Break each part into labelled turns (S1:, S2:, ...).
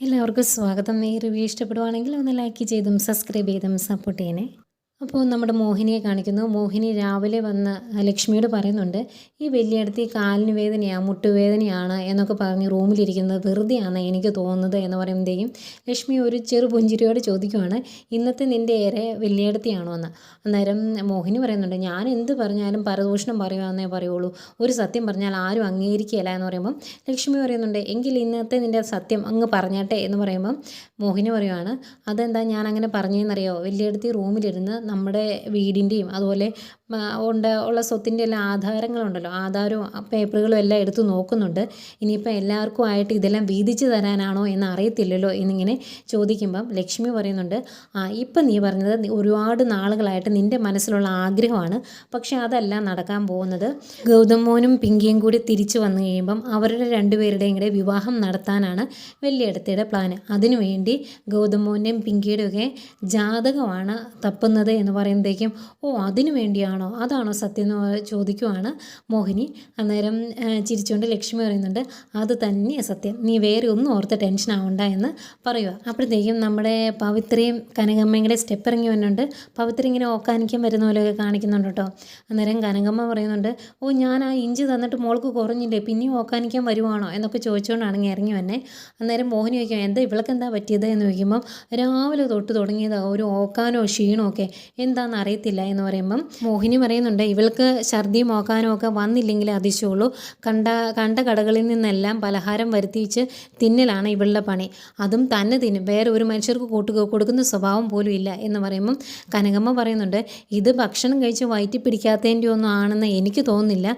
S1: എല്ലാവർക്കും സ്വാഗതം. ഈ ഇഷ്ടപ്പെടുവാണെങ്കിൽ ഒന്ന് ലൈക്ക് ചെയ്തും സബ്സ്ക്രൈബ് ചെയ്തും സപ്പോർട്ട് ചെയ്യണേ. അപ്പോൾ നമ്മുടെ മോഹിനിയെ കാണിക്കുന്നു. മോഹിനി രാവിലെ വന്ന് ലക്ഷ്മിയോട് പറയുന്നുണ്ട് ഈ വലിയടത്ത് ഈ കാലിന് വേദനയാണ് മുട്ടുവേദനയാണ് എന്നൊക്കെ പറഞ്ഞ് റൂമിലിരിക്കുന്നത് വെറുതെയാണ് എനിക്ക് തോന്നുന്നത് എന്ന് പറയുമ്പോഴത്തേക്കും ലക്ഷ്മി ഒരു ചെറു പുഞ്ചിരിയോട് ചോദിക്കുവാണ് ഇന്നത്തെ നിന്റെ ഏറെ വലിയടത്തിയാണോ എന്ന്. അന്നേരം മോഹിനി പറയുന്നുണ്ട് ഞാൻ എന്ത് പറഞ്ഞാലും പരദൂഷണം പറയുവാന്നേ പറയുള്ളൂ. ഒരു സത്യം പറഞ്ഞാൽ ആരും അംഗീകരിക്കുകയില്ല എന്ന് പറയുമ്പം ലക്ഷ്മി പറയുന്നുണ്ട് എങ്കിൽ ഇന്നത്തെ നിന്റെ സത്യം അങ്ങ് പറഞ്ഞാട്ടെ എന്ന് പറയുമ്പം മോഹിനി പറയുവാണ് അതെന്താ ഞാൻ അങ്ങനെ പറഞ്ഞതെന്നറിയോ വലിയടത്തി റൂമിലിരുന്ന് നമ്മുടെ വീടിന്റെയും അതുപോലെ ഉണ്ട ഉള്ള സ്വത്തിന്റെ എല്ലാ ആധാരങ്ങളുണ്ടല്ലോ. ആധാരവും പേപ്പറുകളും എല്ലാം എടുത്ത് നോക്കുന്നുണ്ട്. ഇനിയിപ്പോൾ എല്ലാവർക്കും ആയിട്ട് ഇതെല്ലാം വീതിച്ച് തരാനാണോ എന്ന് അറിയത്തില്ലല്ലോ എന്നിങ്ങനെ ചോദിക്കുമ്പം ലക്ഷ്മി പറയുന്നുണ്ട് ആ ഇപ്പം നീ പറഞ്ഞത് ഒരുപാട് നാളുകളായിട്ട് നിന്റെ മനസ്സിലുള്ള ആഗ്രഹമാണ്. പക്ഷേ അതല്ല നടക്കാൻ പോകുന്നത്. ഗൗതം മോനും പിങ്കിയും കൂടി തിരിച്ചു വന്നു കഴിയുമ്പം അവരുടെ രണ്ടുപേരുടെയും കൂടെ വിവാഹം നടത്താനാണ് വലിയടത്തയുടെ പ്ലാന്. അതിനുവേണ്ടി ഗൗതം മോന്റെയും പിങ്കിയുടെയൊക്കെ ജാതകമാണ് തപ്പുന്നത് എന്ന് പറയുമ്പോഴത്തേക്കും ഓ അതിനു വേണ്ടിയാണോ? അതാണോ സത്യം എന്ന് ചോദിക്കുവാണ് മോഹിനി. അന്നേരം ചിരിച്ചുകൊണ്ട് ലക്ഷ്മി പറയുന്നുണ്ട് അത് തന്നെയാണ് സത്യം. നീ വേറെ ഒന്നും ഓർത്ത് ടെൻഷൻ ആവണ്ട എന്ന് പറയുക അപ്പോഴത്തേക്കും നമ്മുടെ പവിത്രയും കനകമ്മയും കൂടെ സ്റ്റെപ്പ് ഇറങ്ങി വന്നുണ്ട് പവിത്ര ഇങ്ങനെ ഓക്കാനിക്കാൻ വരുന്ന പോലെയൊക്കെ കാണിക്കുന്നുണ്ട് കേട്ടോ. അന്നേരം കനകമ്മ പറയുന്നുണ്ട് ഓ ഞാൻ ആ ഇഞ്ചി തന്നിട്ട് മോൾക്ക് കുറഞ്ഞില്ലേ? പിന്നെയും ഓക്കാനിക്കാൻ വരുവാണോ? എന്നൊക്കെ ചോദിച്ചുകൊണ്ടാണ് ഇങ്ങനെ ഇറങ്ങി വന്നെ. അന്നേരം മോഹിനി ചോദിക്കും എന്താ ഇവൾക്ക് എന്താ പറ്റിയത്? എന്ന് ചോദിക്കുമ്പം രാവിലെ തൊട്ട് തുടങ്ങിയതാണ് ഒരു ഓക്കാനോ ക്ഷീണോ ഒക്കെ. എന്താണെന്ന് അറിയത്തില്ല എന്ന് പറയുമ്പം മോഹിനി പറയുന്നുണ്ട് ഇവൾക്ക് ഛർദിയും ഓക്കാനും ഒക്കെ വന്നില്ലെങ്കിൽ അതിശയുള്ളൂ. കണ്ട കണ്ട കടകളിൽ നിന്നെല്ലാം പലഹാരം വരുത്തിച്ച് തിന്നലാണ് ഇവളുടെ പണി. അതും തന്നെ തിന്നും. വേറെ ഒരു മനുഷ്യർക്ക് കൂട്ടു കൊടുക്കുന്ന സ്വഭാവം പോലും ഇല്ല. എന്ന് പറയുമ്പം കനകമ്മ പറയുന്നുണ്ട് ഇത് ഭക്ഷണം കഴിച്ച് വയറ്റി പിടിക്കാത്തതിന്റെ ഒന്നും ആണെന്ന് എനിക്ക് തോന്നുന്നില്ല.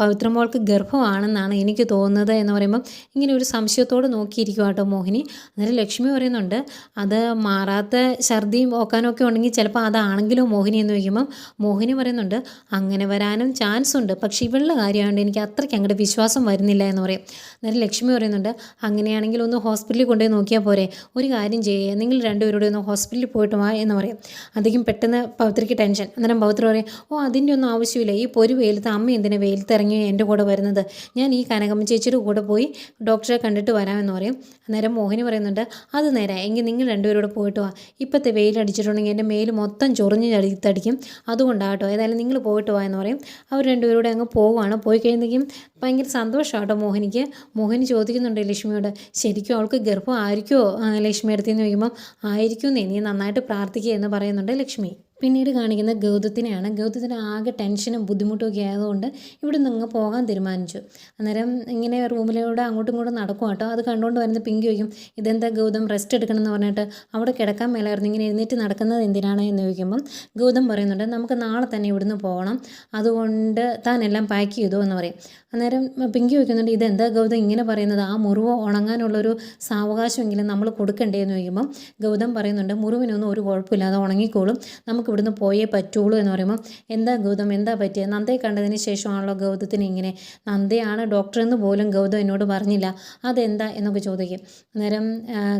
S1: പവിത്രമോൾക്ക് ഗർഭമാണെന്നാണ് എനിക്ക് തോന്നുന്നത്. എന്ന് പറയുമ്പം ഇങ്ങനെ ഒരു സംശയത്തോട് നോക്കിയിരിക്കും കേട്ടോ മോഹിനി. അന്നേരം ലക്ഷ്മി പറയുന്നുണ്ട് അത് മാറാത്ത ഛർദിയും ഓക്കാനൊക്കെ ഉണ്ടെങ്കിൽ ചിലപ്പോൾ അതാണെങ്കിലോ മോഹിനി എന്ന് ചോദിക്കുമ്പം മോഹിനി പറയുന്നുണ്ട് അങ്ങനെ വരാനും ചാൻസ് ഉണ്ട്. പക്ഷേ ഇവളുടെ കാര്യമായതുകൊണ്ട് എനിക്ക് അത്രയ്ക്ക് അങ്ങോട്ട് വിശ്വാസം വരുന്നില്ല എന്ന് പറയും. അന്നേരം ലക്ഷ്മി പറയുന്നുണ്ട് അങ്ങനെയാണെങ്കിൽ ഒന്ന് ഹോസ്പിറ്റലിൽ കൊണ്ടുപോയി നോക്കിയാൽ പോരെ. ഒരു കാര്യം ചെയ്യുക നിങ്ങൾ രണ്ടുപേരോടെ ഒന്ന് ഹോസ്പിറ്റലിൽ പോയിട്ട് വാ എന്ന് പറയും. അധികം പെട്ടെന്ന് പൗത്രിക്ക് ടെൻഷൻ അന്നേരം പൗത്രി പറയും ഓ അതിന്റെ ഒന്നും ആവശ്യമില്ല. ഈ പൊരു വെയിലത്ത് അമ്മ എന്തിനാ വെയിലത്ത് ഇറങ്ങി എന്റെ കൂടെ വരുന്നത്? ഞാൻ ഈ കനകമ്മ ചേച്ചിയുടെ കൂടെ പോയി ഡോക്ടറെ കണ്ടിട്ട് വരാമെന്ന് പറയും. അന്നേരം മോഹിനി പറയുന്നുണ്ട് അത് നേരെ. എങ്കിൽ നിങ്ങൾ രണ്ടുപേരോട് പോയിട്ട് വാ. ഇപ്പോഴത്തെ വെയിലടിച്ചിട്ടുണ്ടെങ്കിൽ എന്റെ മേൽ മൊത്തം ചൊറിഞ്ഞ് ചടിത്തടിക്കും അതുകൊണ്ടാട്ടോ ഏതായാലും നിങ്ങൾ പോയിട്ട് വാ എന്ന് പറയും. അവർ രണ്ടുപേരോടെ അങ്ങ് പോവുകയാണ്. പോയി കഴിയുമ്പോഴേക്കും ഭയങ്കര സന്തോഷമാട്ടോ മോഹിനിക്ക്. മോഹിനി ചോദിക്കുന്നുണ്ട് ലക്ഷ്മിയോട് ശരിക്കും അവൾക്ക് ഗർഭം ആയിരിക്കുമോ ലക്ഷ്മി അടുത്തെന്ന് ചോദിക്കുമ്പം ആയിരിക്കും നീ നന്നായിട്ട് പ്രാർത്ഥിക്കുക എന്ന് പറയുന്നുണ്ട് ലക്ഷ്മി. പിന്നീട് കാണിക്കുന്ന ഗൗതത്തിനെയാണ്. ഗൗതത്തിന് ആകെ ടെൻഷനും ബുദ്ധിമുട്ടും ഒക്കെ ആയതുകൊണ്ട് ഇവിടെ നിന്ന് പോകാൻ തീരുമാനിച്ചു. അന്നേരം ഇങ്ങനെ റൂമിലൂടെ അങ്ങോട്ടും ഇങ്ങോട്ടും നടക്കും കേട്ടോ. അത് കണ്ടുകൊണ്ട് വരുന്ന പിങ്കി ചോദിക്കും ഇതെന്താ ഗൗതം റെസ്റ്റ് എടുക്കണം എന്ന് പറഞ്ഞിട്ട് അവിടെ കിടക്കാൻ മേലായിരുന്നു? ഇങ്ങനെ എഴുന്നേറ്റ് നടക്കുന്നത് എന്തിനാണ്? എന്ന് ചോദിക്കുമ്പം ഗൗതം പറയുന്നുണ്ട് നമുക്ക് നാളെ തന്നെ ഇവിടുന്ന് പോകണം. അതുകൊണ്ട് താൻ എല്ലാം പാക്ക് ചെയ്തു എന്ന് പറയും. അന്നേരം പിങ്കി ചോദിക്കുന്നുണ്ട് ഇതെന്താ ഗൗതം ഇങ്ങനെ പറയുന്നത്? ആ മുറിവ് ഉണങ്ങാനുള്ളൊരു സാവകാശമെങ്കിലും നമ്മൾ കൊടുക്കണ്ടേ എന്ന് ചോദിക്കുമ്പം ഗൗതം പറയുന്നുണ്ട് മുറിവിനൊന്നും ഒരു കുഴപ്പമില്ലാതെ ഉണങ്ങിക്കോളും. നമുക്ക് ഇവിടുന്ന് പോയേ പറ്റുള്ളൂ എന്ന് പറയുമ്പോൾ എന്താ ഗൗതം? എന്താ പറ്റിയത് നന്ദയെ കണ്ടതിന് ശേഷമാണല്ലോ ഗൗതത്തിന് ഇങ്ങനെ? നന്ദയാണ് ഡോക്ടർ എന്ന് പോലും ഗൗതം എന്നോട് പറഞ്ഞില്ല. അതെന്താ? എന്നൊക്കെ ചോദിക്കും. അന്നേരം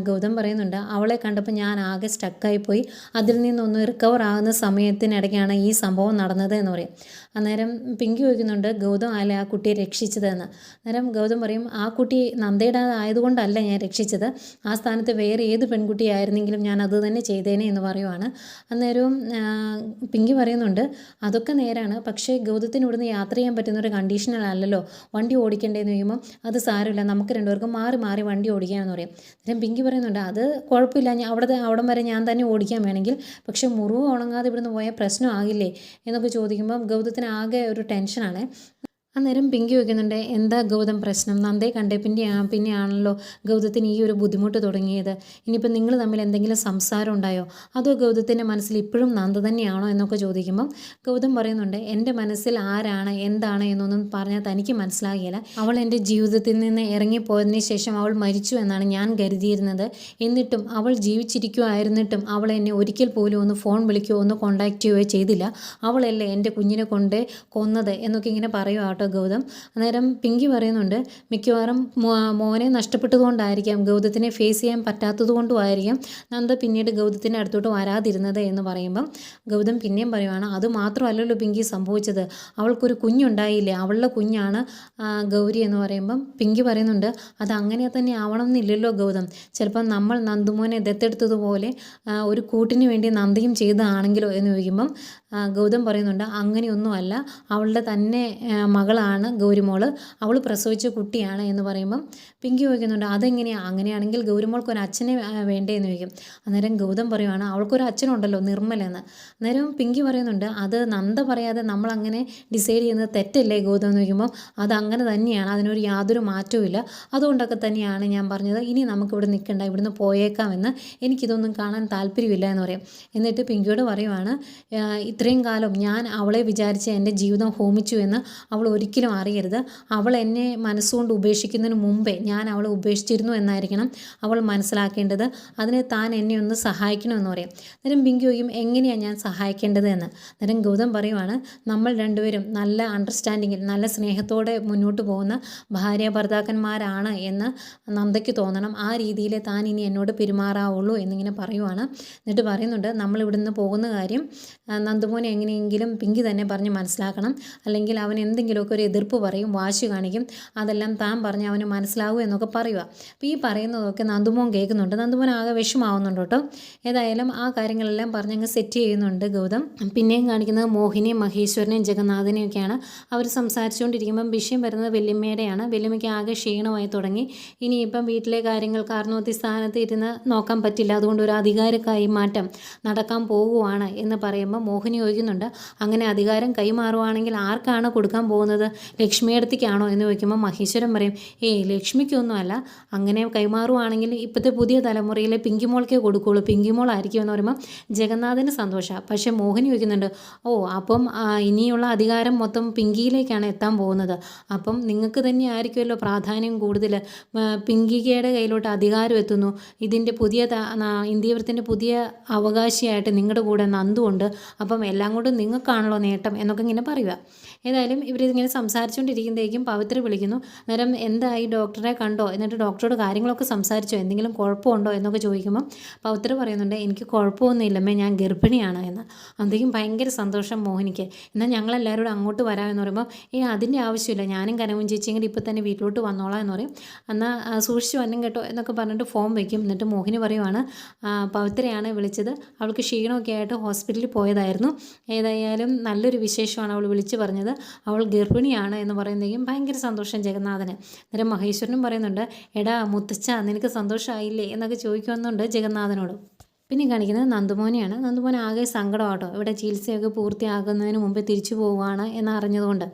S1: ഗൗതം പറയുന്നുണ്ട് അവളെ കണ്ടപ്പോൾ ഞാൻ ആകെ സ്റ്റക്കായി പോയി അതിൽ നിന്നൊന്ന് റിക്കവർ ആകുന്ന സമയത്തിനിടയ്ക്കാണ് ഈ സംഭവം നടന്നത് എന്ന് പറയും. അന്നേരം പിങ്കി ചോദിക്കുന്നുണ്ട് ഗൗതം അല്ലെ ആ കുട്ടിയെ രക്ഷിച്ചതെന്ന്. അന്നേരം ഗൗതം പറയും ആ കുട്ടി നന്ദയുടെ ആയതുകൊണ്ടല്ല ഞാൻ രക്ഷിച്ചത്. ആ സ്ഥാനത്ത് വേറെ ഏത് പെൺകുട്ടിയായിരുന്നെങ്കിലും ഞാൻ അത് തന്നെ ചെയ്തേനെ എന്ന് പറയുവാണ്. അന്നേരവും പിങ്കി പറയുന്നുണ്ട് അതൊക്കെ നേരാണ്. പക്ഷേ ഗൗതത്തിന് ഇവിടുന്ന് യാത്ര ചെയ്യാൻ പറ്റുന്ന ഒരു കണ്ടീഷനിലല്ലല്ലോ വണ്ടി ഓടിക്കേണ്ടതെന്ന് ചോദിക്കുമ്പോൾ അത് സാരമില്ല. നമുക്ക് രണ്ടുപേർക്കും മാറി മാറി വണ്ടി ഓടിക്കാമെന്ന് പറയും. അന്നേരം പിങ്കി പറയുന്നുണ്ട് അത് കുഴപ്പമില്ല. ഞാൻ അവിടെ അവിടം വരെ ഞാൻ തന്നെ ഓടിക്കാൻ വേണമെങ്കിൽ. പക്ഷേ മുറിവ് ഉണങ്ങാതെ ഇവിടുന്ന് പോയാൽ പ്രശ്നമാകില്ലേ എന്നൊക്കെ ചോദിക്കുമ്പോൾ ഗൗതത്തിന് ആകെ ഒരു ടെൻഷനാണ്. അന്നേരം പിങ്കി ചോദിക്കുന്നുണ്ട് എന്താ ഗൗതം പ്രശ്നം? നന്ദേ കണ്ടേ പിന്നെ പിന്നെ ആണല്ലോ ഗൗതത്തിന് ഈ ഒരു ബുദ്ധിമുട്ട് തുടങ്ങിയത്. ഇനിയിപ്പോൾ നിങ്ങൾ തമ്മിൽ എന്തെങ്കിലും സംസാരം ഉണ്ടായോ? അതോ ഗൗതത്തിന്റെ മനസ്സിൽ ഇപ്പോഴും നന്ദ തന്നെയാണോ? എന്നൊക്കെ ചോദിക്കുമ്പം ഗൗതം പറയുന്നുണ്ട് എന്റെ മനസ്സിൽ ആരാണ്? എന്താണ്? എന്നൊന്നും പറഞ്ഞാൽ തനിക്ക് മനസ്സിലാകില്ല. അവൾ എന്റെ ജീവിതത്തിൽ നിന്ന് ഇറങ്ങിപ്പോയതിന് ശേഷം അവൾ മരിച്ചു എന്നാണ് ഞാൻ കരുതിയിരുന്നത്. എന്നിട്ടും അവൾ ജീവിച്ചിരിക്കുമായിരുന്നിട്ടും അവൾ എന്നെ ഒരിക്കൽ പോലും ഒന്ന് ഫോൺ വിളിക്കുകയോ ഒന്ന് കോണ്ടാക്ട് ചെയ്യുകയോ ചെയ്തില്ല. അവളല്ലേ എന്റെ കുഞ്ഞിനെ കൊണ്ട് കൊന്നത് എന്നൊക്കെ ഇങ്ങനെ പറയുക ഗൗതം. അന്നേരം പിങ്കി പറയുന്നുണ്ട് മിക്കവാറും മോനെ നഷ്ടപ്പെട്ടതുകൊണ്ടായിരിക്കാം ഗൗതത്തിനെ ഫേസ് ചെയ്യാൻ പറ്റാത്തതുകൊണ്ടുമായിരിക്കാം നന്ദ പിന്നീട് ഗൗതത്തിന്റെ അടുത്തോട്ട് വരാതിരുന്നത് എന്ന് പറയുമ്പം ഗൗതം പിന്നെയും പറയുവാണ് അത് മാത്രമല്ലല്ലോ പിങ്കി സംഭവിച്ചത് അവൾക്കൊരു കുഞ്ഞുണ്ടായില്ലേ അവളുടെ കുഞ്ഞാണ് ഗൗരി എന്ന് പറയുമ്പം പിങ്കി പറയുന്നുണ്ട് അത് അങ്ങനെ തന്നെ ആവണം എന്നില്ലല്ലോ ഗൗതം ചിലപ്പം നമ്മൾ നന്ദുമോനെ ദത്തെടുത്തതുപോലെ ഒരു കൂട്ടിന് വേണ്ടി നന്ദിയും ചെയ്തതാണെങ്കിലോ എന്ന് ചോദിക്കുമ്പം ഗൗതം പറയുന്നുണ്ട് അങ്ങനെയൊന്നുമല്ല അവളുടെ തന്നെ മകളാണ് ഗൗരിമോൾ അവൾ പ്രസവിച്ച കുട്ടിയാണ് എന്ന് പറയുമ്പം പിങ്കി ചോദിക്കുന്നുണ്ട് അതെങ്ങനെയാണ് അങ്ങനെയാണെങ്കിൽ ഗൗരിമോൾക്ക് ഒരു അച്ഛനെ വേണ്ടേ എന്ന് ചോദിക്കും. അന്നേരം ഗൗതം പറയുവാണ് അവൾക്കൊരു അച്ഛനുണ്ടല്ലോ നിർമ്മലെന്ന്. അന്നേരം പിങ്കി പറയുന്നുണ്ട് അത് നന്ദ പറയാതെ നമ്മൾ അങ്ങനെ ഡിസൈഡ് ചെയ്യുന്നത് തെറ്റല്ലേ? ഗൗതം എന്ന് ചോദിക്കുമ്പോൾ അത് അങ്ങനെ തന്നെയാണ് അതിനൊരു യാതൊരു മാറ്റവും ഇല്ല അതുകൊണ്ടൊക്കെ തന്നെയാണ് ഞാൻ പറഞ്ഞത്. ഇനി നമുക്കിവിടെ നിൽക്കണ്ട ഇവിടുന്ന് പോയേക്കാമെന്ന് എനിക്കിതൊന്നും കാണാൻ താല്പര്യമില്ല എന്ന് പറയും. എന്നിട്ട് പിങ്കിയോട് പറയുവാണ് "ആ, ഇത്രയും കാലം ഞാൻ അവളെ വിചാരിച്ച് എന്റെ ജീവിതം ഹോമിച്ചു എന്ന് അവൾ ഒരിക്കലും അറിയരുത്. അവൾ എന്നെ മനസ്സുകൊണ്ട് ഉപേക്ഷിക്കുന്നതിന് മുമ്പേ ഞാൻ അവളെ ഉപേക്ഷിച്ചിരുന്നു എന്നായിരിക്കണം അവൾ മനസ്സിലാക്കേണ്ടത്. അതിന് താൻ എന്നെ ഒന്ന് സഹായിക്കണമെന്ന് പറയാം. അന്നേരം ബിങ്കിയോയും എങ്ങനെയാണ് ഞാൻ സഹായിക്കേണ്ടത് എന്ന്? അന്നേരം ഗൗതം പറയുവാണ് നമ്മൾ രണ്ടുപേരും നല്ല അണ്ടർസ്റ്റാൻഡിങ്ങിൽ നല്ല സ്നേഹത്തോടെ മുന്നോട്ട് പോകുന്ന ഭാര്യ ഭർത്താക്കന്മാരാണ് എന്ന് നന്ദയ്ക്ക് തോന്നണം. ആ രീതിയിൽ താൻ ഇനി എന്നോട് പെരുമാറാവുള്ളൂ എന്നിങ്ങനെ പറയുവാണ്. എന്നിട്ട് പറയുന്നുണ്ട് നമ്മൾ ഇവിടുന്ന് പോകുന്ന കാര്യം ആ, നന്ദുമോനെ എങ്ങനെയെങ്കിലും പിങ്കി തന്നെ പറഞ്ഞ് മനസ്സിലാക്കണം. അല്ലെങ്കിൽ അവൻ എന്തെങ്കിലുമൊക്കെ ഒരു എതിർപ്പ് പറയും വാശി കാണിക്കും. അതെല്ലാം താൻ പറഞ്ഞ് അവന് മനസ്സിലാവൂ എന്നൊക്കെ പറയുക. അപ്പോൾ ഈ പറയുന്നതൊക്കെ നന്ദുമോൻ കേൾക്കുന്നുണ്ട്. നന്ദുമോൻ ആകെ വിഷമാവുന്നുണ്ട് കേട്ടോ. ഏതായാലും ആ കാര്യങ്ങളെല്ലാം പറഞ്ഞങ്ങ് സെറ്റ് ചെയ്യുന്നുണ്ട് ഗൗതം. പിന്നെയും കാണിക്കുന്നത് മോഹിനിയും മഹേശ്വരനെയും ജഗന്നാഥനെയും ഒക്കെയാണ് അവർ സംസാരിച്ചുകൊണ്ടിരിക്കുമ്പം വിഷയം വരുന്നത് വെല്ലുമ്മയുടെയാണ് വെല്ലുമ്മയ്ക്ക് ആകെ ക്ഷീണമായി തുടങ്ങി. ഇനിയിപ്പം വീട്ടിലെ കാര്യങ്ങൾ കാരണവത്തി സ്ഥാനത്ത് ഇരുന്ന് നോക്കാൻ പറ്റില്ല. അതുകൊണ്ട് ഒരു അധികാര മാറ്റം നടക്കാൻ പോകുവാണ് എന്ന് പറയുമ്പോൾ മോഹിനി ചോദിക്കുന്നുണ്ട്. അങ്ങനെ അധികാരം കൈമാറുവാണെങ്കിൽ ആർക്കാണ് കൊടുക്കാൻ പോകുന്നത്? ലക്ഷ്മിയടുത്തേക്കാണോ എന്ന് ചോദിക്കുമ്പോൾ മഹേശ്വരൻ പറയും ഏയ് ലക്ഷ്മിക്കൊന്നുമല്ല. അങ്ങനെ കൈമാറുവാണെങ്കിൽ ഇപ്പോഴത്തെ പുതിയ തലമുറയിലെ പിങ്കിമോൾക്കേ കൊടുക്കുകയുള്ളൂ പിങ്കിമോൾ ആയിരിക്കും എന്ന് പറയുമ്പോൾ ജഗന്നാഥന് സന്തോഷമാണ് പക്ഷേ മോഹൻ ചോദിക്കുന്നുണ്ട് ഓ അപ്പം ഇനിയുള്ള അധികാരം മൊത്തം പിങ്കിയിലേക്കാണ് എത്താൻ പോകുന്നത്. അപ്പം നിങ്ങൾക്ക് തന്നെ ആയിരിക്കുമല്ലോ പ്രാധാന്യം കൂടുതൽ. പിങ്കികയുടെ കയ്യിലോട്ട് അധികാരം എത്തുന്നു. ഇതിന്റെ പുതിയ ഇന്ത്യവൃത്തിന്റെ പുതിയ അവകാശിയായിട്ട് നിങ്ങളുടെ കൂടെ നന്ദുണ്ട് അപ്പം എല്ലാം കൊണ്ടും നിങ്ങൾക്കാണല്ലോ നേട്ടം എന്നൊക്കെ ഇങ്ങനെ പറയുക. ഏതായാലും ഇവരിങ്ങനെ സംസാരിച്ചുകൊണ്ടിരിക്കുമ്പോഴേക്കും പവിത്ര വിളിക്കുന്നു അന്നേരം എന്തായി ഡോക്ടറെ കണ്ടോ? എന്നിട്ട് ഡോക്ടറോട് കാര്യങ്ങളൊക്കെ സംസാരിച്ചോ? എന്തെങ്കിലും കുഴപ്പമുണ്ടോ എന്നൊക്കെ ചോദിക്കുമ്പം പവിത്ര പറയുന്നുണ്ട് എനിക്ക് കുഴപ്പമൊന്നുമില്ലമ്മേ ഞാൻ ഗർഭിണിയാണ് എന്ന്. അന്തേക്കും ഭയങ്കര സന്തോഷം മോഹിനിക്ക്. എന്നാൽ ഞങ്ങളെല്ലാവരോടും അങ്ങോട്ട് വരാമെന്ന് പറയുമ്പോൾ ഏ അതിന്റെ ആവശ്യമില്ല ഞാനും കനവും ചേച്ചിയും കൂടി ഇപ്പോൾ തന്നെ വീട്ടിലോട്ട് വന്നോളാം എന്ന് പറയും. എന്നാൽ സൂക്ഷിച്ച് വന്നും കേട്ടോ എന്നൊക്കെ പറഞ്ഞിട്ട് ഫോം വയ്ക്കും എന്നിട്ട് മോഹിനി പറയുവാണ് "ആ, പവിത്രയാണ് വിളിച്ചത്. അവൾക്ക് ക്ഷീണമൊക്കെ ആയിട്ട് ഹോസ്പിറ്റലിൽ പോയതായിരുന്നു. ഏതായാലും നല്ലൊരു വിശേഷമാണ് അവൾ വിളിച്ചു പറഞ്ഞത്. അവൾ ഗർഭിണിയാണ് എന്ന് പറയുന്നതെങ്കിലും ഭയങ്കര സന്തോഷം ജഗന്നാഥന്. അന്നേരം മഹേശ്വരനും പറയുന്നുണ്ട് എടാ മുത്തച്ഛ നിനക്ക് സന്തോഷമായില്ലേ എന്നൊക്കെ ചോദിക്കുന്നുണ്ട് ജഗന്നാഥനോട്. പിന്നെ കാണിക്കുന്നത് നന്ദുമോനെയാണ്. നന്ദുമോൻ ആകെ സങ്കടമാട്ടോ. ഇവിടെ ചികിത്സയൊക്കെ പൂർത്തിയാകുന്നതിന് മുമ്പ് തിരിച്ചു പോവുകയാണ് എന്നറിഞ്ഞതുകൊണ്ട്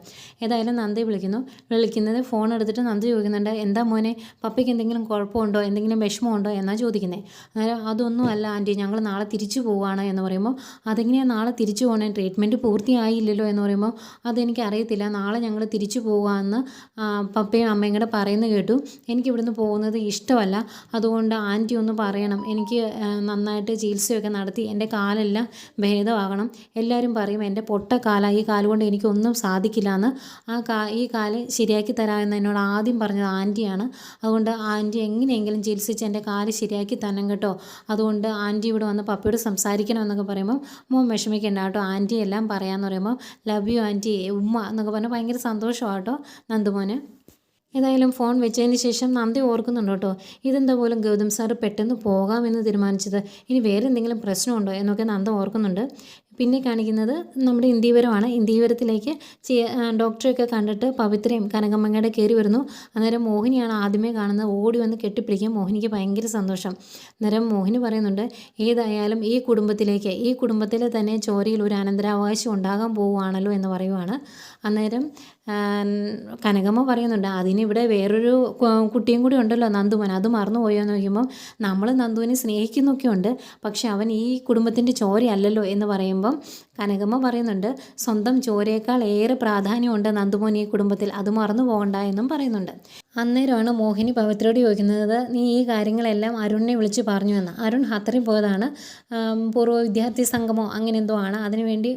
S1: ഏതായാലും നന്ദി വിളിക്കുന്നു. വിളിക്കുന്നത് ഫോൺ എടുത്തിട്ട് നന്ദി ചോദിക്കുന്നുണ്ട്. എന്താ മോനെ പപ്പയ്ക്ക് എന്തെങ്കിലും കുഴപ്പമുണ്ടോ? എന്തെങ്കിലും വിഷമമുണ്ടോ? എന്നാണ് ചോദിക്കുന്നത് അന്നേരം അതൊന്നും അല്ല ആന്റി. ഞങ്ങൾ നാളെ തിരിച്ചു പോവുകയാണ് എന്ന് പറയുമ്പോൾ അതെങ്ങനെയാണ് നാളെ തിരിച്ചു പോകണേ? ട്രീറ്റ്മെന്റ് പൂർത്തിയായില്ലല്ലോ എന്ന് പറയുമ്പോൾ അതെനിക്ക് അറിയത്തില്ല. നാളെ ഞങ്ങൾ തിരിച്ചു പോകാമെന്ന് പപ്പയും അമ്മയും കൂടെ പറയുന്നത് കേട്ടു. എനിക്ക് ഇവിടുന്ന് പോകുന്നത് ഇഷ്ടമല്ല. അതുകൊണ്ട് ആന്റി ഒന്ന് പറയണം. എനിക്ക് ആ, നന്നായിട്ട് ചികിത്സയൊക്കെ നടത്തി എന്റെ കാലെല്ലാം ഭേദമാകണം. എല്ലാവരും പറയും എന്റെ പൊട്ട കാല ഈ കാലുകൊണ്ട് എനിക്കൊന്നും സാധിക്കില്ല എന്ന്. ആ കാ ഈ കാൽ ശരിയാക്കി തരാമെന്ന് എന്നോട് ആദ്യം പറഞ്ഞത് ആന്റിയാണ്. അതുകൊണ്ട് ആന്റി എങ്ങനെയെങ്കിലും ചികിത്സിച്ച് എന്റെ കാൽ ശരിയാക്കി തരണം കേട്ടോ. അതുകൊണ്ട് ആന്റി ഇവിടെ വന്ന് പപ്പയോട് സംസാരിക്കണം എന്നൊക്കെ പറയുമ്പോൾ മോൻ വിഷമിക്കേണ്ട കേട്ടോ. ആന്റി എല്ലാം പറയാമെന്ന് പറയുമ്പോൾ ലവ് യു ആന്റി ഉമ്മ എന്നൊക്കെ പറഞ്ഞാൽ ഭയങ്കര സന്തോഷമാണ് കേട്ടോ നന്ദുമോന്. ഏതായാലും ഫോൺ വെച്ചതിന് ശേഷം നന്ദി ഓർക്കുന്നുണ്ട് കേട്ടോ. ഇതെന്താ പോലും ഗൗതം സാറ് പെട്ടെന്ന് പോകാമെന്ന് തീരുമാനിച്ചത്. ഇനി വേറെ എന്തെങ്കിലും പ്രശ്നമുണ്ടോ എന്നൊക്കെ നന്ദ ഓർക്കുന്നുണ്ട്. പിന്നെ കാണിക്കുന്നത് നമ്മുടെ ഇന്ത്യവരമാണ് ഇന്ത്യവരത്തിലേക്ക് ചെ- ഡോക്ടറെയൊക്കെ കണ്ടിട്ട് പവിത്രയും കനകമ്മങ്ങയുടെ കയറി വരുന്നു. അന്നേരം മോഹിനിയാണ് ആദ്യമേ കാണുന്നത്. ഓടി വന്ന് കെട്ടിപ്പിടിക്കാൻ മോഹിനിക്ക് ഭയങ്കര സന്തോഷം. അന്നേരം മോഹിനി പറയുന്നുണ്ട് ഏതായാലും ഈ കുടുംബത്തിലേക്ക് ഈ കുടുംബത്തിലെ തന്നെ ചോരയിൽ ഒരു അനന്തരാവകാശം ഉണ്ടാകാൻ പോവുകയാണല്ലോ എന്ന് പറയുവാണ്. അന്നേരം കനകമ്മ പറയുന്നുണ്ട് അതിനിവിടെ വേറൊരു കുട്ടിയും കൂടി ഉണ്ടല്ലോ നന്ദുവൻ അത് മറന്നുപോയോ എന്ന് നോക്കുമ്പോൾ നമ്മൾ നന്ദുവിനെ സ്നേഹിക്കുന്നൊക്കെ ഉണ്ട് പക്ഷെ അവൻ ഈ കുടുംബത്തിന്റെ ചോരയല്ലല്ലോ എന്ന് പറയുമ്പോൾ പറയുമ്പം കനകമ്മ പറയുന്നുണ്ട് സ്വന്തം ചോരയേക്കാൾ ഏറെ പ്രാധാന്യമുണ്ട് നന്ദുമോനി കുടുംബത്തിൽ. അത് മറന്നു പോകണ്ട എന്നും പറയുന്നുണ്ട്. അന്നേരമാണ് മോഹിനി പവിത്രയോട് ചോദിക്കുന്നത് നീ ഈ കാര്യങ്ങളെല്ലാം അരുണിനെ വിളിച്ച് പറഞ്ഞു എന്ന്. അരുൺ ഹത്തറി പോയതാണ്. പൂർവ വിദ്യാർത്ഥി സംഘമോ അങ്ങനെ എന്തോ ആണ്. അതിനുവേണ്ടി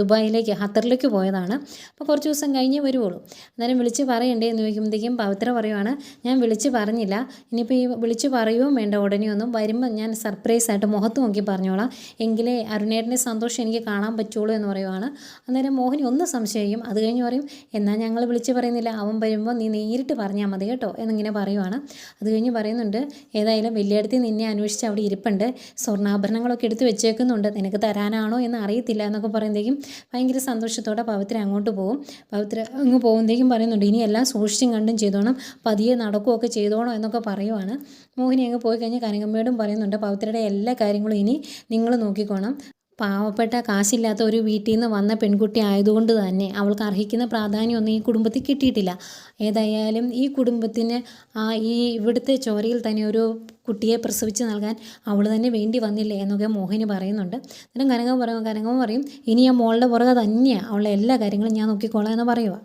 S1: ദുബായിലേക്ക് ഹത്തറിലേക്ക് പോയതാണ്. അപ്പോൾ കുറച്ച് ദിവസം കഴിഞ്ഞേ വരുവുള്ളൂ. അന്നേരം വിളിച്ച് പറയണ്ടേ എന്ന് ചോദിക്കുമ്പോഴത്തേക്കും പവിത്ര പറയുവാണ് ഞാൻ വിളിച്ച് പറഞ്ഞില്ല. ഇനിയിപ്പോൾ ഈ വിളിച്ച് പറയുകയും വേണ്ട ഉടനെയൊന്നും വരുമ്പോൾ ഞാൻ സർപ്രൈസായിട്ട് മുഖത്ത് നോക്കി പറഞ്ഞോളാം. എങ്കിലേ അരുണേട്ടന്റെ സന്തോഷം എനിക്ക് കാണാൻ പറ്റുള്ളൂ എന്ന് പറയുവാണ്. അന്നേരം മോഹിനി ഒന്ന് സംശയിക്കും. അത് കഴിഞ്ഞ് പറയും എന്നാൽ ഞങ്ങൾ വിളിച്ച് പറയുന്നില്ല. അവൻ വരുമ്പോൾ നീ നേരിട്ട് പറഞ്ഞാൽ മതി കേട്ടോ എന്നിങ്ങനെ പറയുവാണ്. അത് കഴിഞ്ഞ് പറയുന്നുണ്ട് ഏതായാലും വലിയടത്ത് നിന്നെ അന്വേഷിച്ച് അവിടെ ഇരിപ്പുണ്ട്. സ്വർണാഭരണങ്ങളൊക്കെ എടുത്ത് വെച്ചേക്കുന്നുണ്ട്. നിനക്ക് തരാനാണോ എന്ന് അറിയത്തില്ല എന്നൊക്കെ പറയുമ്പോഴേക്കും ഭയങ്കര സന്തോഷത്തോടെ പവിത്ര അങ്ങോട്ട് പോകും പവിത്ര അങ്ങ് പോകുമ്പോഴേക്കും പറയുന്നുണ്ട് ഇനി എല്ലാം സൂക്ഷിച്ചും കണ്ടും ചെയ്തോണം. പതിയെ നടക്കുകയൊക്കെ ചെയ്തോണം എന്നൊക്കെ പറയുവാണ്. മോഹിനി അങ്ങ് പോയി കഴിഞ്ഞ് കനകമ്മയോടും പറയുന്നുണ്ട് പവിത്രയുടെ എല്ലാ കാര്യങ്ങളും ഇനി നിങ്ങൾ നോക്കിക്കോണം. പാവപ്പെട്ട കാശില്ലാത്ത ഒരു വീട്ടിൽ നിന്ന് വന്ന പെൺകുട്ടി ആയതുകൊണ്ട് തന്നെ അവൾക്ക് അർഹിക്കുന്ന പ്രാധാന്യമൊന്നും ഈ കുടുംബത്തിൽ കിട്ടിയിട്ടില്ല. ഏതായാലും ഈ കുടുംബത്തിന് ആ ഈ ഇവിടുത്തെ ചോരയിൽ തന്നെ ഒരു കുട്ടിയെ പ്രസവിച്ച് നൽകാൻ അവൾ തന്നെ വേണ്ടി വന്നില്ലേ എന്നൊക്കെ മോഹിനി പറയുന്നുണ്ട്. അന്നേരം കനകം പറയും കനകം പറയും ഇനി ആ മോളുടെ പുറകെ തന്നെയാണ് അവളുടെ എല്ലാ കാര്യങ്ങളും ഞാൻ നോക്കിക്കോളാം എന്ന് പറയുക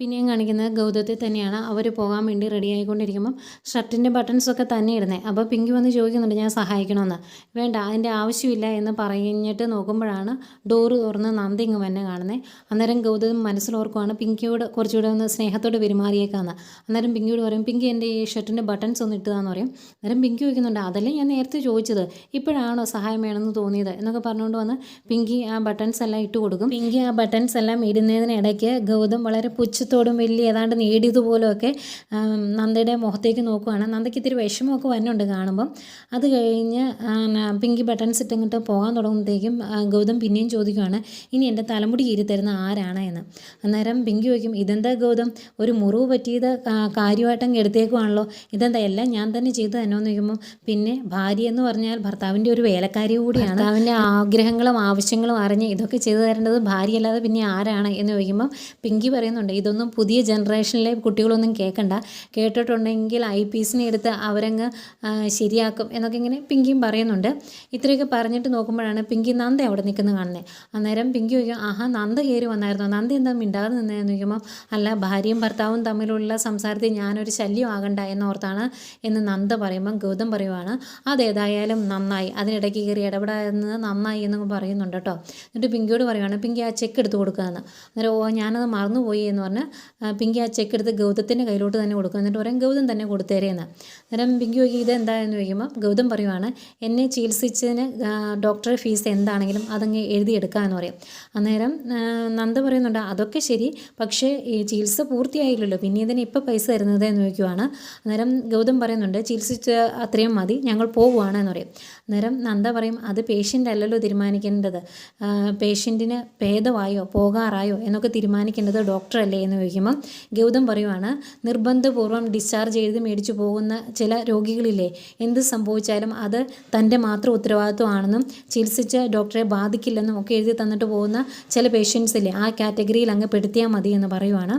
S1: പിന്നെയും കാണിക്കുന്നത് ഗൗതത്തിൽ തന്നെയാണ്. അവർ പോകാൻ വേണ്ടി റെഡി ആയിക്കൊണ്ടിരിക്കുമ്പം ഷർട്ടിന്റെ ബട്ടൺസൊക്കെ തന്നെ ഇടുന്നത് അപ്പോൾ പിങ്കി വന്ന് ചോദിക്കുന്നുണ്ട് ഞാൻ സഹായിക്കണമെന്ന് വേണ്ട അതിന്റെ ആവശ്യമില്ല എന്ന് പറഞ്ഞിട്ട് നോക്കുമ്പോഴാണ് ഡോറ് തുറന്ന് നന്ദി ഇങ്ങ് വന്നെ കാണുന്നത് അന്നേരം ഗൗതം മനസ്സിലോർക്കുവാണ് പിങ്കിയോട് കുറച്ചുകൂടെ ഒന്ന് സ്നേഹത്തോട് പെരുമാറിയേക്കാന്ന്. അന്നേരം പിങ്കിയോട് പറയും പിങ്കി എന്റെ ഈ ഷർട്ടിന്റെ ബട്ടൺസ് ഒന്ന് ഇട്ടതാന്ന് പറയും. അന്നേരം പിങ്കി ചോദിക്കുന്നുണ്ട് അതല്ലേ ഞാൻ നേരത്തെ ചോദിച്ചത്? ഇപ്പോഴാണോ സഹായം വേണമെന്ന് തോന്നിയത്? എന്നൊക്കെ പറഞ്ഞുകൊണ്ട് വന്ന് പിങ്കി ആ ബട്ടൺസ് എല്ലാം ഇട്ട് കൊടുക്കും. പിങ്കി ആ ബട്ടൺസ് എല്ലാം ഇടുന്നതിനിടയ്ക്ക് ഗൗതം വളരെ പുച്ഛത്തോടും വലിയ ഏതാണ്ട് നേടിയതുപോലെയൊക്കെ നന്ദയുടെ മുഖത്തേക്ക് നോക്കുവാണ്. നന്ദയ്ക്ക് ഇത്തിരി വിഷമമൊക്കെ വരുന്നുണ്ട് കാണുമ്പം. അത് കഴിഞ്ഞ് പിങ്കി ബട്ടൺസ് ഇട്ടിങ്ങോട്ട് പോകാൻ തുടങ്ങുമ്പോഴത്തേക്കും ഗൗതം പിന്നെയും ചോദിക്കുവാണ് ഇനി എന്റെ തലമുടി കീരി തരുന്ന ആരാണ് എന്ന്? അന്നേരം പിങ്കി ചോദിക്കും ഇതെന്താ ഗൗതം? ഒരു മുറിവ് പറ്റിയത് കാര്യമായിട്ടങ്ങ് എടുത്തേക്കുവാണല്ലോ. ഇതെന്താ എല്ലാം ഞാൻ തന്നെ ചെയ്തു തന്നെ എന്ന് ചോദിക്കുമ്പോൾ പിന്നെ ഭാര്യ എന്ന് പറഞ്ഞാൽ ഭർത്താവിന്റെ ഒരു വേലക്കാരി കൂടിയാണ്. അവന്റെ ആഗ്രഹങ്ങളും ആവശ്യങ്ങളും അറിഞ്ഞ് ഇതൊക്കെ ചെയ്തു തരേണ്ടത് ഭാര്യയല്ലാതെ പിന്നെ ആരാണ്? എന്ന് ചോദിക്കുമ്പോൾ പിങ്കി പറയുന്നുണ്ട് ഇതൊന്നും പുതിയ ജനറേഷനിലെ കുട്ടികളൊന്നും കേൾക്കണ്ട കേട്ടിട്ടുണ്ടെങ്കിൽ ഐ പീസിനെ എടുത്ത് അവരങ്ങ് ശരിയാക്കും എന്നൊക്കെ ഇങ്ങനെ പിങ്കിയും പറയുന്നുണ്ട്. ഇത്രയൊക്കെ പറഞ്ഞിട്ട് നോക്കുമ്പോഴാണ് പിങ്കി നന്ദ അവിടെ നിൽക്കുന്നത് കാണുന്നത് അന്നേരം പിങ്കി ചോദിക്കും ആഹാ നന്ദ കയറി വന്നായിരുന്നു? നന്ദ എന്താ മിണ്ടാതെ നിന്നതെന്ന് ചോദിക്കുമ്പോൾ അല്ല ഭാര്യയും ഭർത്താവും തമ്മിലുള്ള സംസാരത്തിൽ ഞാനൊരു ശല്യം ആകണ്ട എന്നോർത്താണ് എന്ന് നന്ദ പറയുമ്പം ഗൗതം പറയുവാണ്. അതേതായാലും നന്നായി. അതിനിടയ്ക്ക് കയറി ഇടപെടാവുന്നത് നന്നായി എന്ന് പറയുന്നുണ്ട് കേട്ടോ. എന്നിട്ട് പിങ്കിയോട് പറയുവാണ് പിങ്കി ആ ചെക്ക് എടുത്ത് കൊടുക്കുകയെന്ന് അന്നേരം ഓ ഞാനത് മറന്നുപോയി എന്ന് പറഞ്ഞ് പിങ്കി ആ ചെക്ക് എടുത്ത് ഗൗതത്തിന്റെ കയ്യിലോട്ട് തന്നെ കൊടുക്കും എന്നിട്ട് പറയും ഗൗതം തന്നെ കൊടുത്തേരേന്ന്. അന്നേരം പിങ്കി ചോദിക്കും എന്താണെന്ന് ചോദിക്കുമ്പോൾ ഗൗതം പറയുവാണ് എന്നെ ചികിത്സിച്ചതിന് ഡോക്ടറെ ഫീസ് എന്താണെങ്കിലും അതങ്ങ് എഴുതിയെടുക്കാമെന്ന് പറയും. അന്നേരം നന്ദ പറയുന്നുണ്ട് അതൊക്കെ ശരി പക്ഷേ ഈ ചികിത്സ പൂർത്തിയായില്ലല്ലോ. പിന്നെ ഇതിന് ഇപ്പോൾ പൈസ തരുന്നത് എന്ന് ചോദിക്കുവാണ്. അന്നേരം ഗൗതം പറയുന്നുണ്ട് ചികിത്സിച്ച അത്രയും മതി ഞങ്ങൾ പോവുകയാണ് എന്ന് പറയും. അന്നേരം നന്ദ പറയും അത് പേഷ്യന്റ് അല്ലല്ലോ തീരുമാനിക്കേണ്ടത്. പേഷ്യന്റിന് ഭേദമായോ പോകാറായോ എന്നൊക്കെ തീരുമാനിക്കേണ്ടത് ഡോക്ടറല്ലേ എന്ന് ചോദിക്കുമ്പം ഗൗതം പറയുവാണ് നിർബന്ധപൂർവം ഡിസ്ചാർജ് ചെയ്ത് മേടിച്ചു പോകുന്ന ചില രോഗികളില്ലേ എന്ത് സംഭവിച്ചാലും അത് തന്റെ മാത്രം ഉത്തരവാദിത്വമാണെന്നും ചികിത്സിച്ച ഡോക്ടറെ ബാധിക്കില്ലെന്നും ഒക്കെ എഴുതി തന്നിട്ട് പോകുന്ന ചില പേഷ്യൻസ് ഇല്ലേ ആ കാറ്റഗറിയിൽ അങ്ങ് പെടുത്തിയാൽ മതി എന്ന് പറയുവാണ്.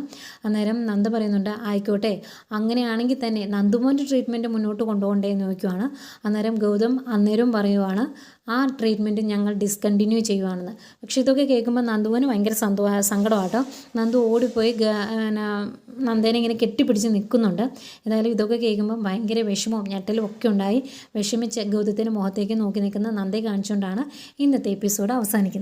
S1: അന്നേരം നന്ദ പറയുന്നുണ്ട് ആയിക്കോട്ടെ. അങ്ങനെയാണെങ്കിൽ തന്നെ നന്ദുമോന്റെ ട്രീറ്റ്മെന്റ് മുന്നോട്ട് കൊണ്ടുപോകണ്ടേ എന്ന് ചോദിക്കുവാണ്. അന്നേരം ഗൗതം അന്നേരം പറയുവാണ് ആ ട്രീറ്റ്മെന്റ് ഞങ്ങൾ ഡിസ്കണ്ടിന്യൂ ചെയ്യുവാണെന്ന്. പക്ഷേ ഇതൊക്കെ കേൾക്കുമ്പോൾ നന്ദുവിന് ഭയങ്കര സന്തോ സങ്കടമാട്ടോ. നന്ദു ഓടിപ്പോയി നന്ദേനെ ഇങ്ങനെ കെട്ടിപ്പിടിച്ച് നിൽക്കുന്നുണ്ട്. എന്തായാലും ഇതൊക്കെ കേൾക്കുമ്പോൾ ഭയങ്കര വിഷമവും ഞെട്ടലും ഒക്കെ ഉണ്ടായി. വിഷമിച്ച് ഗൗതത്തിന്റെ മുഖത്തേക്ക് നോക്കി നിൽക്കുന്ന നന്ദയെ കാണിച്ചുകൊണ്ടാണ് ഇന്നത്തെ എപ്പിസോഡ് അവസാനിക്കുന്നത്.